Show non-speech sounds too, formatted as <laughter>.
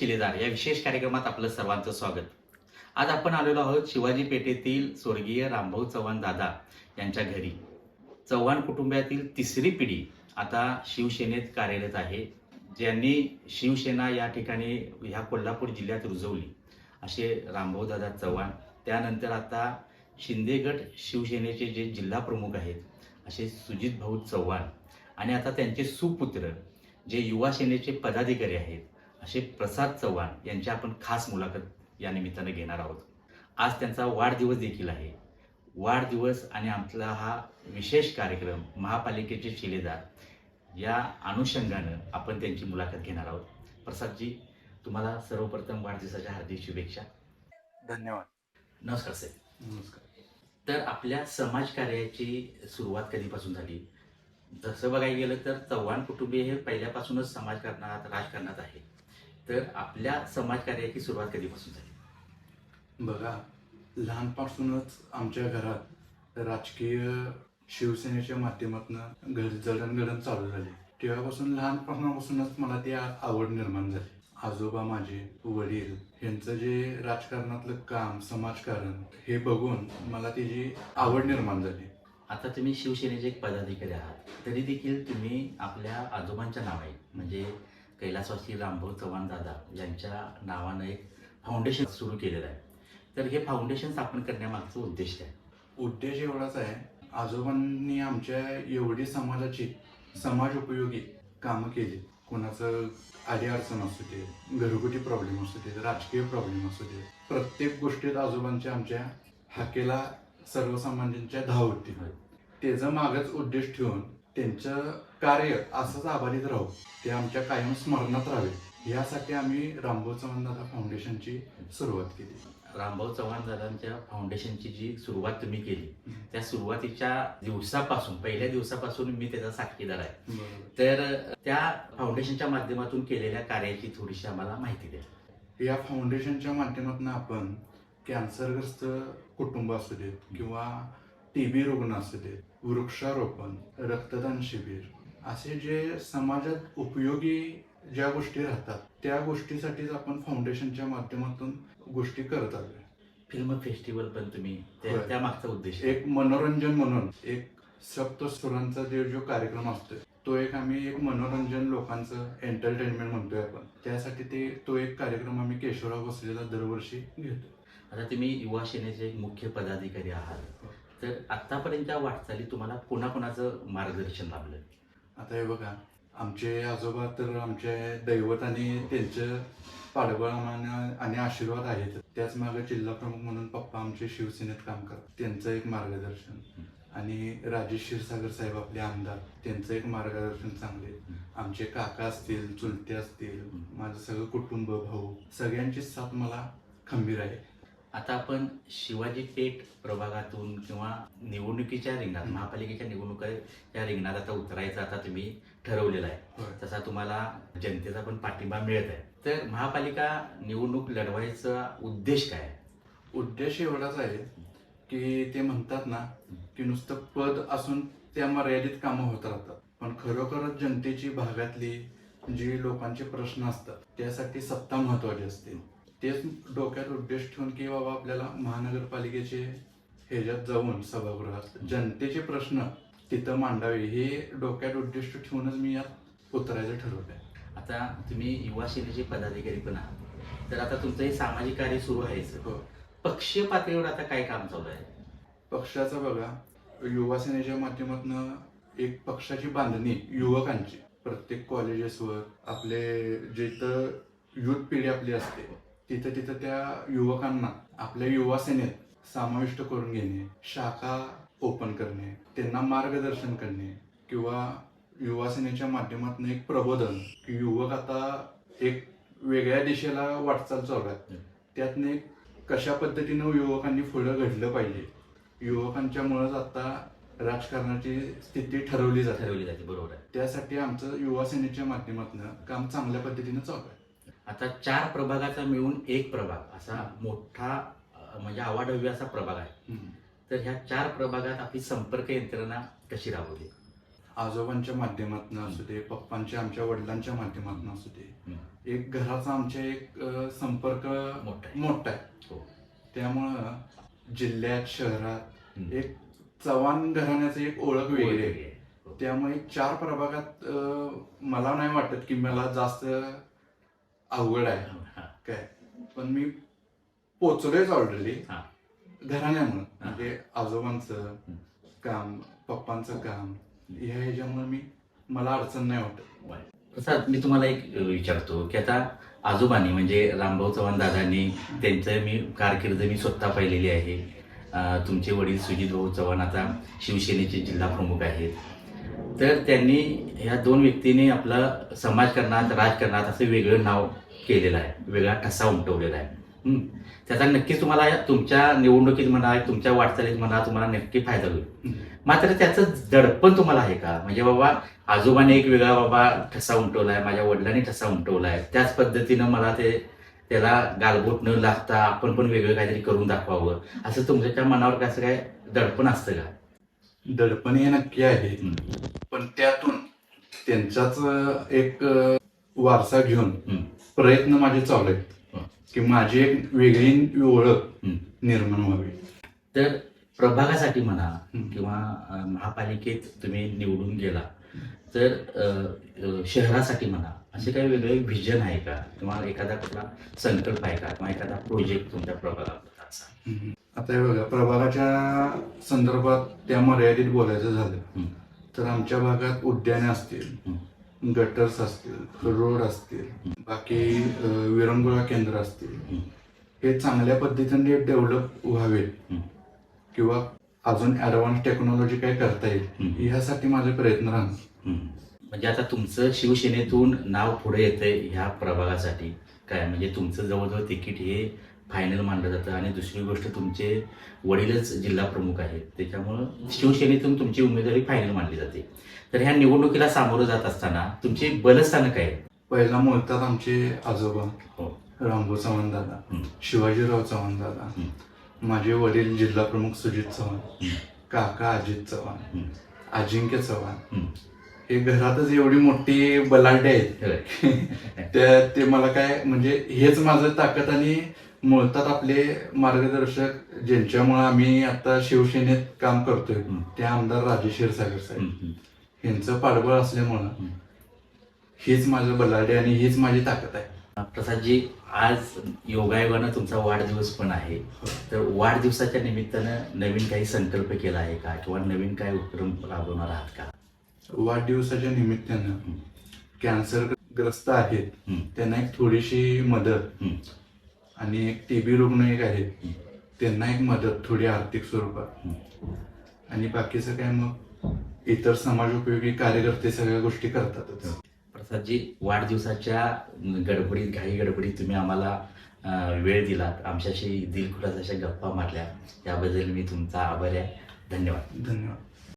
शिलेदार या विशेष कार्यक्रमात आपलं सर्वांचं स्वागत. आज आपण आलेलो आहोत शिवाजी पेठेतील स्वर्गीय रामभाऊ चव्हाण दादा यांच्या घरी. चव्हाण कुटुंबातील तिसरी पिढी आता शिवसेनेत कार्यरत आहे. ज्यांनी शिवसेना या ठिकाणी ह्या कोल्हापूर जिल्ह्यात रुजवली असे रामभाऊ दादा चव्हाण. त्यानंतर आता शिंदेगड शिवसेनेचे जे जिल्हा प्रमुख आहेत असे सुजित भाऊ चव्हाण. आणि आता त्यांचे सुपुत्र जे युवा सेनेचे पदाधिकारी आहेत असे प्रसाद चव्हाण यांची आपण खास मुलाखत या निमित्तानं घेणार आहोत. आज त्यांचा वाढदिवस देखील आहे. वाढदिवस आणि आपला हा विशेष कार्यक्रम महापालिकेचे शिलेदार या अनुषंगानं आपण त्यांची मुलाखत घेणार आहोत. प्रसादजी तुम्हाला सर्वप्रथम वाढदिवसाच्या हार्दिक शुभेच्छा. धन्यवाद. नमस्कार साहेब. नमस्कार. तर आपल्या समाजकार्याची सुरुवात कधीपासून झाली? जसं बघायला गेलं तर चव्हाण कुटुंबीय हे पहिल्यापासूनच समाजकारणात राजकारणात आहे. तर आपल्या समाजकार्याची सुरुवात कधीपासून झाली? बघा लहानपासूनच आमच्या घरात राजकीय शिवसेनेच्या माध्यमातून घर जडणघडण चालू झाली. तेव्हापासून लहानपणापासूनच मला ती आवड निर्माण झाली. आजोबा माझे वडील यांचं जे राजकारणातलं काम समाजकारण हे बघून मला त्याची आवड निर्माण झाली. आता तुम्ही शिवसेनेचे एक पदाधिकारी आहात. तरी देखील तुम्ही आपल्या आजोबांच्या नावाने म्हणजे कैलासवासी रामभाऊ चव्हाण दादा यांच्या नावानं एक फाउंडेशन सुरू केलेलं आहे. तर हे फाउंडेशन स्थापन करण्यामागचा उद्देश काय उद्देश एवढाच आहे आजोबांनी आमच्या एवढी समाजाची समाज उपयोगी कामं केली. कोणाचं आडी अडचण असू दे घरगुती प्रॉब्लेम असू दे राजकीय प्रॉब्लेम असू दे प्रत्येक गोष्टीत आजोबांच्या आमच्या हाकेला सर्वसामान्यांच्या धाव होती त्याचं मागच उद्देश ठेवून त्यांचं कार्य असंच आभारीत राहू ते आमच्या कायम स्मरणात राहावे यासाठी आम्ही रामभाऊ चव्हाण दादा फाउंडेशनची सुरुवात केली रामभाऊ चव्हाण दादांच्या फाउंडेशनची जी सुरुवात तुम्ही केली. त्या सुरुवातीच्या दिवसापासून पहिल्या दिवसापासून मी त्याचा साक्षीदार आहे. तर त्या फाउंडेशनच्या माध्यमातून केलेल्या कार्याची थोडीशी आम्हाला माहिती द्या या फाउंडेशनच्या माध्यमातून आपण कॅन्सरग्रस्त कुटुंब असू देत किंवा टी बी रुग्ण असू देत वृक्षारोपण रक्तदान शिबिर असे जे समाजात उपयोगी ज्या गोष्टी राहतात त्या गोष्टीसाठीच आपण फाउंडेशनच्या माध्यमातून गोष्टी करत आलोय. फिल्म फेस्टिवल पण तुम्ही त्या- होय. त्या मागचा उद्देश एक मनोरंजन म्हणून एक सप्तसुरांचा जे जो कार्यक्रम असतोय तो एक आम्ही एक मनोरंजन लोकांचं एंटरटेनमेंट म्हणतोय आपण. त्यासाठी ते तो एक कार्यक्रम आम्ही केशवराव बसलेला दरवर्षी घेतो आता तुम्ही युवा सेनेचे एक मुख्य पदाधिकारी आहात. तर आतापर्यंतच्या वाटचाली तुम्हाला कोणाकोणाचं मार्गदर्शन लाभलं? आता हे बघा आमचे आजोबा तर आमचे दैवत आणि त्यांचं पाठबळ आम्हाला आणि आशीर्वाद आहेत. त्याच मागे जिल्हा प्रमुख म्हणून पप्पा आमचे शिवसेनेत काम करतात. त्यांचं एक मार्गदर्शन. आणि राजेश क्षीरसागर साहेब आपले आमदार त्यांचं एक मार्गदर्शन चांगले आमचे काका असतील चुलते असतील माझं सगळं कुटुंब भाऊ सगळ्यांची साथ मला खंबीर आहे. आता आपण शिवाजी पेठ प्रभागातून किंवा निवडणुकीच्या रिंगणात. महापालिकेच्या निवडणुकीच्या रिंगणात आता उतरायचं आता तुम्ही ठरवलेलं आहे. तसा तुम्हाला जनतेचा पण पाठिंबा मिळत आहे तर महापालिका निवडणूक लढवायचा उद्देश काय? उद्देश एवढाच आहे की ते म्हणतात ना की नुसतं पद असून त्या मर्यादित कामं होत राहतात पण खरोखरच जनतेची भागातली जी लोकांचे प्रश्न असतात त्यासाठी सत्ता महत्वाची असते तेच डोक्यात उद्देश ठेवून की बाबा आपल्याला महानगरपालिकेचे ह्याच्यात जाऊन सभागृहात जनतेचे प्रश्न तिथं मांडावे हे डोक्यात उद्दिष्ट ठेवूनच मी यात उतरायचं ठरवलंय. आता तुम्ही युवा सेनेचे पदाधिकारी पण आहात. तर आता तुमचं हे सामाजिक कार्य सुरू आहेच. हो. पक्षीय पातळीवर आता काय काम चालू आहे? पक्षाचा बघा युवा सेनेच्या माध्यमातून एक पक्षाची बांधणी युवकांची. प्रत्येक कॉलेजेसवर आपले जिथं युथ पिढी आपली असते तिथं तिथं त्या युवकांना आपल्या युवा सेनेत समाविष्ट करून घेणे शाखा ओपन करणे त्यांना मार्गदर्शन करणे किंवा युवा सेनेच्या माध्यमातून एक प्रबोधन की युवक आता एक वेगळ्या दिशेला वाटचाल चालू आहे त्यातनं एक कशा पद्धतीनं युवकांनी पुढं घडलं पाहिजे? युवकांच्यामुळेच आता राजकारणाची स्थिती ठरवली जाते. ठरवली जाते बरोबर आहे. त्यासाठी आमचं युवा सेनेच्या माध्यमातून काम चांगल्या पद्धतीनं चालू आहे. आता चार प्रभागाचा मिळून एक प्रभाग असा मोठा म्हणजे आवाढव्य असा प्रभाग आहे तर ह्या चार प्रभागात आपली संपर्क यंत्रणा कशी राबवली आजोबांच्या माध्यमातून असू दे पप्पांच्या आमच्या वडिलांच्या माध्यमातून असू दे. एक घराचा आमच्या एक संपर्क मोठा आहे. मोठा आहे हो. त्यामुळं जिल्ह्यात शहरात. एक चव्हाण घराण्याची एक ओळख वेगळी आहे. हो. त्यामुळे चार प्रभागात मला नाही वाटत की मला जास्त अवघड आहे. हा. काय? पण मी पोचलोयच ऑलरेडी हा. घराण्यामुळं हा. म्हणजे आजोबांचं काम पप्पांचं काम ह्या ह्याच्यामुळे मी मला अडचण नाही वाटत. प्रसाद मी तुम्हाला एक विचारतो की आता आजोबांनी म्हणजे रामभाऊ चव्हाण दादांनी त्यांचं मी कारकीर्द मी स्वतः पाहिलेली आहे. तुमचे वडील सुजित भाऊ चव्हाण आता शिवसेनेचे जिल्हा प्रमुख आहेत. तर त्यांनी ह्या दोन व्यक्तींनी आपलं समाजकारणात राजकारणात असं वेगळं नाव केलेलं आहे. वेगळा ठसा उमटवलेला आहे. त्याचा नक्कीच तुम्हाला तुमच्या निवडणुकीत म्हणा तुमच्या वाटचालीत म्हणा तुम्हाला नक्की फायदा होईल. मात्र त्याचं दडपण तुम्हाला आहे का? म्हणजे बाबा आजोबाने एक वेगळा बाबा ठसा उमटवलाय माझ्या वडिलांनी ठसा उमटवलाय. त्याच पद्धतीनं मला ते त्याला गालबोट न लागता आपण पण वेगळं काहीतरी करून दाखवावं. असं तुमच्या मनावर कसं काय दडपण असतं का? दडपण हे नक्की आहे. पण त्यातून त्यांचाच एक वारसा घेऊन. प्रयत्न माझे चालू आहेत. की माझी एक वेगळी ओळख. निर्माण व्हावी तर प्रभागासाठी म्हणा. किंवा महापालिकेत तुम्ही निवडून गेला तर शहरासाठी म्हणा असे काही वेगळे व्हिजन आहे का किंवा एखादा कुठला संकल्प आहे का किंवा एखादा प्रोजेक्ट तुमच्या प्रभागात आता हे बघा प्रभागाच्या संदर्भात त्या मर्यादित बोलायचं झालं. तर आमच्या भागात उद्याने असतील गटर्स असतील रोड असतील बाकी विरंगुळा केंद्र असतील हे चांगल्या पद्धतीने डेव्हलप व्हावेत. किंवा अजून ऍडव्हान्स टेक्नॉलॉजी काय करता येईल ह्यासाठी माझे प्रयत्न राहणार. म्हणजे आता तुमचं शिवसेनेतून नाव पुढे येतंय ह्या प्रभागासाठी. काय म्हणजे तुमचं जवळजवळ तिकीट हे फायनल मानलं जातं आणि दुसरी गोष्ट तुमचे वडीलच जिल्हा प्रमुख आहेत त्याच्यामुळं शिवसेनेतून तुमची उमेदवारी फायनल मानली जाते तर ह्या निवडणुकीला सामोरं जात असताना तुमची बलस्थानं काय आहेत? पहिला मुळतात आमचे आजोबा हो रामभाऊ चव्हाण दादा. शिवाजीराव चव्हाण दादा. माझे वडील जिल्हा प्रमुख सुजित चव्हाण. काका अजित चव्हाण. अजिंक्य चव्हाण हं. घरातच एवढी मोठी बलाढ्य आहेत. <laughs> त्या ते मला काय म्हणजे हेच माझं ताकद आणि मुळतात आपले मार्गदर्शक ज्यांच्यामुळे आम्ही आता शिवसेनेत काम करतोय हं. ते आमदार राजेश क्षीरसागर साहेब. यांचं पाठबळ असल्यामुळं. हीच माझं बलाढ्य आणि हीच माझी ताकद आहे प्रसादजी आज योगायोगानं तुमचा वाढदिवस पण आहे तर वाढदिवसाच्या निमित्तानं नवीन काही संकल्प केला आहे का किंवा नवीन काही उपक्रम राबवणार आहात का वाढदिवसाच्या निमित्तानं हं. कॅन्सर ग्रस्त आहेत. त्यांना एक थोडीशी मदत. आणि एक टीबी रुग्ण एक आहेत. त्यांना एक मदत थोडी आर्थिक स्वरूपात. आणि बाकीचं काय मग? इतर समाज उपयोगी कार्यकर्ते सगळ्या गोष्टी करतातच. प्रसादजी वाढदिवसाच्या गडबडीत घाई गडबडीत तुम्ही आम्हाला वेळ दिलात. आमच्याशी दिलखुलास अशा गप्पा मारल्या. याबद्दल मी तुमचा आभारी आहे. धन्यवाद. धन्यवाद.